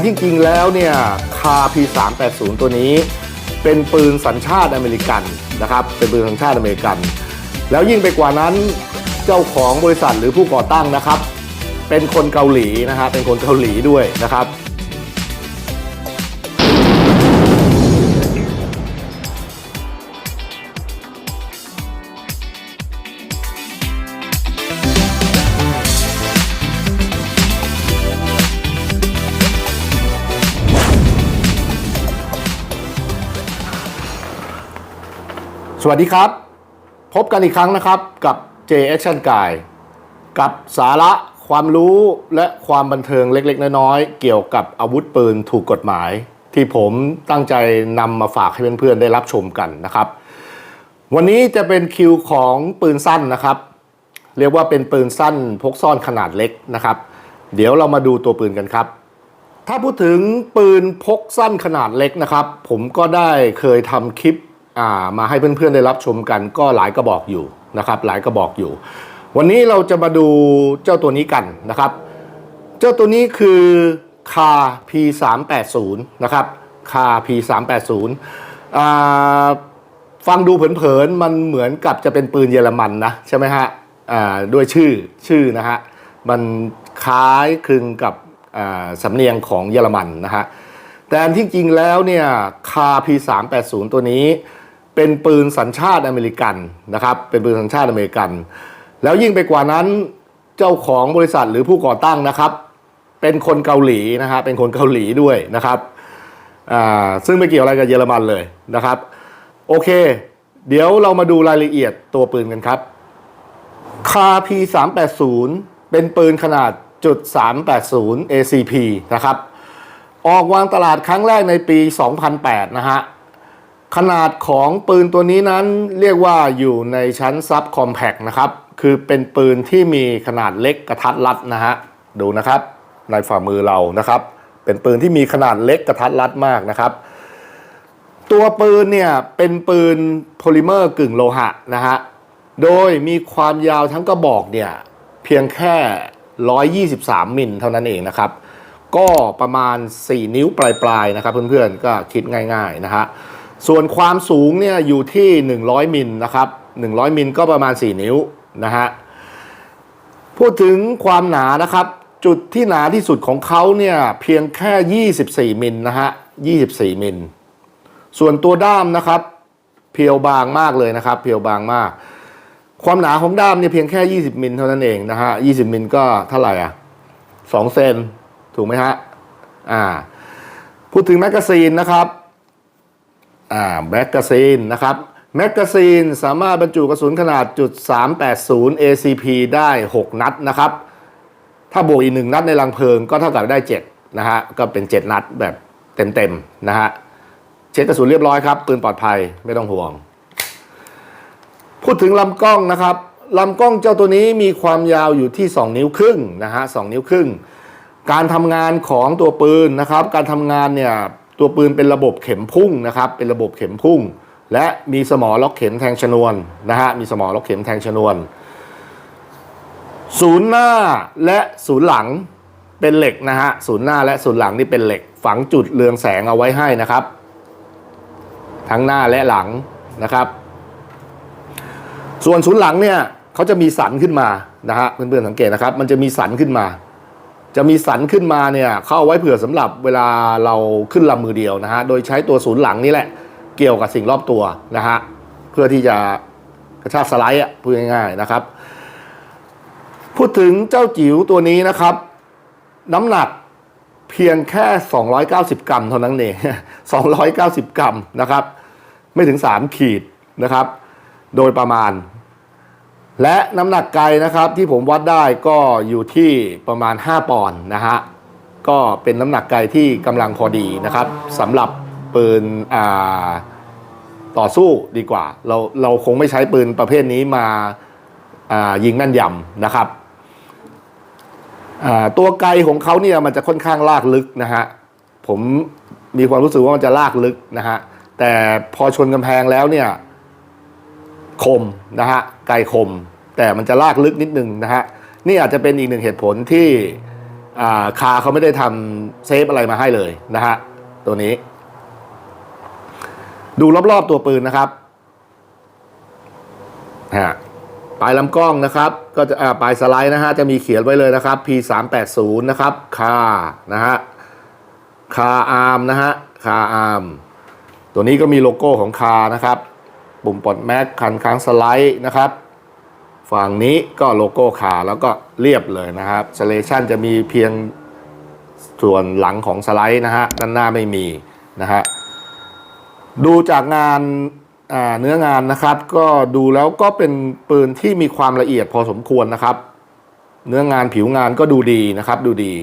ต่ที่จริงแล้วเนี่ยคา P380 ตัวนี้ เป็นปืนสัญชาติอเมริกันนะครับเป็นปืนสัญชาติอเมริกัน แล้วยิ่งไปกว่านั้นเจ้าของบริษัทหรือผู้ก่อตั้งนะครับ เป็นคนเกาหลีนะฮะเป็นคนเกาหลีด้วยนะครับ สวัสดีครับ พบกันอีกครั้งนะครับกับ J Action Guy กับสาระความรู้และความบันเทิงเล็ก ๆ น้อยๆเกี่ยวกับอาวุธปืนถูกกฎหมาย ที่ผมตั้งใจนำมาฝากให้เพื่อนๆได้รับชมกันนะครับ วันนี้จะเป็นคิวของปืนสั้นนะครับ เรียกว่าเป็นปืนสั้นพกซ่อนขนาดเล็กนะครับ เดี๋ยวเรามาดูตัวปืนกันครับถ้าพูดถึงปืนพกสั้นขนาดเล็กนะครับ ผมก็ได้เคยทำคลิป มาให้เพื่อนๆได้รับชมกันก็หลายกระบอกอยู่นะครับ หลายกระบอกอยู่ วันนี้เราจะมาดูเจ้าตัวนี้กันนะครับ เจ้าตัวนี้คือคา P380 นะครับคา P380 ฟังดูเผินๆมันเหมือนกับจะเป็นปืนเยอรมันนะใช่ไหมฮะด้วยชื่อชื่อนะฮะมันคล้ายคลึงกับสำเนียงของเยอรมันนะฮะแต่ที่จริงแล้วเนี่ยคา P380 ตัวนี้ เป็นปืนสัญชาติอเมริกันนะครับ เป็นปืนสัญชาติอเมริกัน แล้วยิ่งไปกว่านั้นเจ้าของบริษัทหรือผู้ก่อตั้งนะครับ เป็นคนเกาหลีนะฮะเป็นคนเกาหลีด้วยนะครับซึ่งไม่เกี่ยวอะไรกับเยอรมันเลยนะครับ โอเค เดี๋ยวเรามาดูรายละเอียดตัวปืนกันครับคา P380 เป็นปืนขนาดจุด380 ACP นะครับ ออกวางตลาดครั้งแรกในปี 2008 นะฮะ ขนาดของปืนตัวนี้นั้นเรียกว่าอยู่ในชั้นซับคอมแพกนะครับ คือเป็นปืนที่มีขนาดเล็กกระทัดรัดนะฮะ ดูนะครับ ในฝ่ามือเรานะครับ เป็นปืนที่มีขนาดเล็กกระทัดรัดมากนะครับ ตัวปืนเนี่ยเป็นปืนโพลิเมอร์กึ่งโลหะนะฮะ โดยมีความยาวทั้งกระบอกเนี่ยเพียงแค่ 123 มิลเท่านั้นเองนะครับ ก็ประมาณ 4 นิ้วปลายๆนะครับเพื่อนๆก็คิดง่ายๆนะฮะ ส่วนความสูงเนี่ยอยู่ที่ 100 มิลนะครับ 100 มิลก็ประมาณ 4 นิ้วนะฮะ พูดถึงความหนานะครับ จุดที่หนาที่สุดของเขาเนี่ยเพียงแค่ 24 มิลนะฮะ 24 มิล ส่วนตัวด้ามนะครับ เพียวบางมากเลยนะครับ เพียวบางมาก ความหนาของด้ามเนี่ยเพียงแค่ 20 มิลเท่านั้นเองนะฮะ 20 มิลก็เท่าไหร่อะ2เซนถูกไหมฮะ อ่า พูดถึงแมกกาซีนนะครับ อ่าแมกกาซีนนะครับแมกกาซีนสามารถบรรจุกระสุนขนาดจุด380 ACP ได้ 6 นัดนะครับ ถ้าบวกอีกหนึ่งนัดในรังเพลิงก็เท่ากับได้ 7 นะฮะ ก็เป็น 7 นัดแบบเต็มๆนะฮะ เช็คกระสุนเรียบร้อยครับ ปืนปลอดภัยไม่ต้องห่วง พูดถึงลำกล้องนะครับลำกล้องเจ้าตัวนี้มีความยาวอยู่ที่ 2 นิ้วครึ่งนะฮะสนิ้วครึ่ง การทำงานของตัวปืนนะครับ การทำงานเนี่ย ตัวปืนเป็นระบบเข็มพุ่งนะครับ เป็นระบบเข็มพุ่ง และมีสมอล็อกเข็มแทงชนวนนะฮะ มีสมอล็อกเข็มแทงชนวน ศูนย์หน้าและศูนย์หลังเป็นเหล็กนะฮะ ศูนย์หน้าและศูนย์หลังนี่เป็นเหล็ก ฝังจุดเรืองแสงเอาไว้ให้นะครับ ทั้งหน้าและหลังนะครับ ส่วนศูนย์หลังเนี่ยเขาจะมีสันขึ้นมานะฮะเพื่อนๆสังเกตนะครับ มันจะมีสันขึ้นมา จะมีสันขึ้นมาเนี่ยเขาเอาไว้เผื่อสำหรับเวลาเราขึ้นลำมือเดียวนะฮะโดยใช้ตัวศูนย์หลังนี่แหละ เกี่ยวกับสิ่งรอบตัวนะฮะเพื่อที่จะกระชากสไลด์อะพูดง่ายๆนะครับ พูดถึงเจ้าจิ๋วตัวนี้นะครับ น้ำหนักเพียงแค่ 290 กรัมเท่านั้นเอง290 กรัมนะครับ ไม่ถึง 3 ขีดนะครับ โดยประมาณ และน้ำหนักไกลนะครับที่ผมวัดได้ก็อยู่ที่ประมาณ 5 ปอนด์นะฮะก็เป็นน้ำหนักไกลที่กำลังพอดีนะครับสำหรับปืนต่อสู้ดีกว่า เราเราคงไม่ใช้ปืนประเภทนี้มาายิงแม่นยำนะครับตัวไกลของเขาเนี่ยมันจะค่อนข้างลากลึกนะฮะผมมีความรู้สึกว่ามันจะลากลึกนะฮะแต่พอชนกำแพงแล้วเนี่ย คมนะฮะไกลคม แต่มันจะลากลึกนิดนึงนะฮะนี่อาจจะเป็นอีกหนึ่งเหตุผลที่คาเขาไม่ได้ทำเซฟอะไรมาให้เลยนะฮะตัวนี้ ดูรอบๆตัวปืนนะครับฮะปลายลำกล้องนะครับ ก็จะปลายสไลด์นะฮะจะมีเขียนไว้เลยนะครับ P 3 8 0 นะครับคานะฮะคาอาร์มนะฮะคาอาร์มตัวนี้ก็มีโลโก้ของคานะครับ ปุ่มปลดแม็กคันค้างสไลด์นะครับฝั่งนี้ก็โลโก้ขาแล้วก็เรียบเลยนะครับสเลชันจะมีเพียงส่วนหลังของสไลด์นะฮะด้านหน้าไม่มีนะฮะดูจากงานเนื้องานนะครับ ก็ดูแล้วก็เป็นปืนที่มีความละเอียดพอสมควรนะครับ เนื้องานผิวงานก็ดูดีนะครับดูดี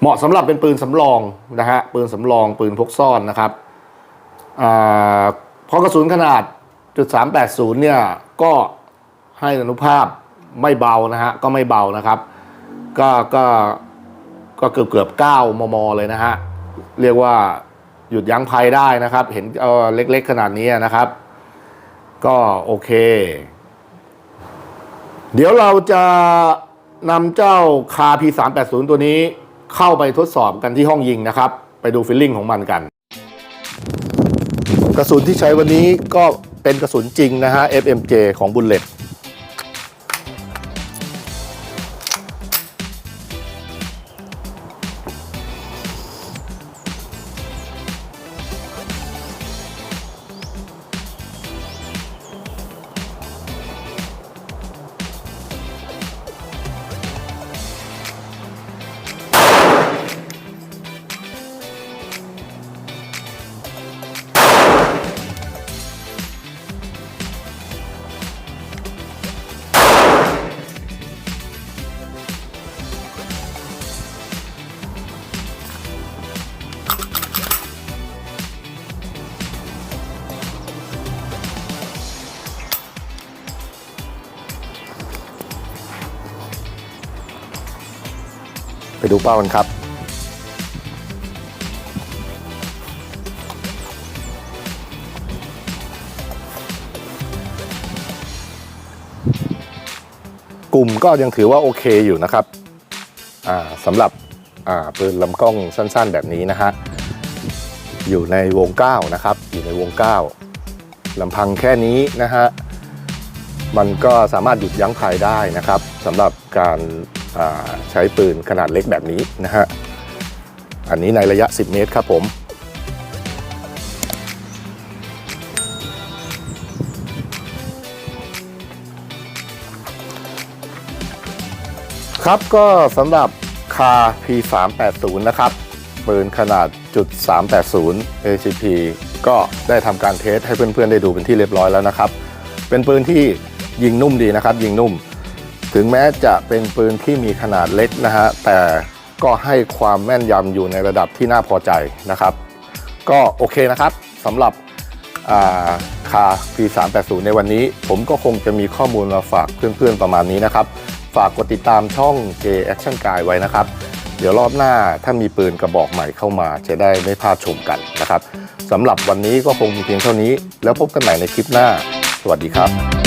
เหมาะสำหรับเป็นปืนสำรองนะฮะปืนสำรองปืนพกซ่อนนะครับอ่า พราะกระสุนขนาดจุด380เนี่ยก็ให้อนุภาพไม่เบานะฮะก็ไม่เบานะครับ ก็ก็ก็เกือบเกือบ9มม เลยนะฮะเรียกว่าหยุดยั้งภัยได้นะครับ เห็นเออเล็กๆขนาดนี้นะครับ ก็โอเค เดี๋ยวเราจะนำเจ้าคา P380 ตัวนี้เข้าไปทดสอบกันที่ห้องยิงนะครับ ไปดูฟิลลิ่งของมันกัน กระสุนที่ใช้วันนี้ก็เป็นกระสุนจริงนะฮะ FMJ ของบุลเลต ไปดูเป้ากันครับ กลุ่มก็ยังถือว่าโอเคอยู่นะครับสำหรับปืนลำกล้องสั้นๆ แบบนี้นะฮะ อยู่ในวง 9 นะครับ อยู่ในวง 9ลำพังแค่นี้นะฮะ มันก็สามารถหยุดยั้งภัยได้นะครับสำหรับการ ใช้ปืนขนาดเล็กแบบนี้นะฮะ อันนี้ในระยะ 10 เมตรครับผม ครับก็สำหรับคา P380 นะครับ ปืนขนาดจุด380 ACP ก็ได้ทำการเทสให้เพื่อนๆ ได้ดูเป็นที่เรียบร้อยแล้วนะครับ เป็นปืนที่ยิงนุ่มดีนะครับ ยิงนุ่ม ถึงแม้จะเป็นปืนที่มีขนาดเล็กนะฮะแต่ก็ให้ความแม่นยำอยู่ในระดับที่น่าพอใจนะครับ ก็โอเคนะครับสำหรับอ่าคา P380 ในวันนี้ ผมก็คงจะมีข้อมูลมาฝากเพื่อนๆประมาณนี้นะครับ ฝากกดติดตามช่อง J Action Guy ไว้นะครับ เดี๋ยวรอบหน้าถ้ามีปืนกระบอกใหม่เข้ามา จะได้ไม่พลาดชมกันนะครับสำหรับวันนี้ก็คงมีเพียงเท่านี้ แล้วพบกันใหม่ในคลิปหน้า สวัสดีครับ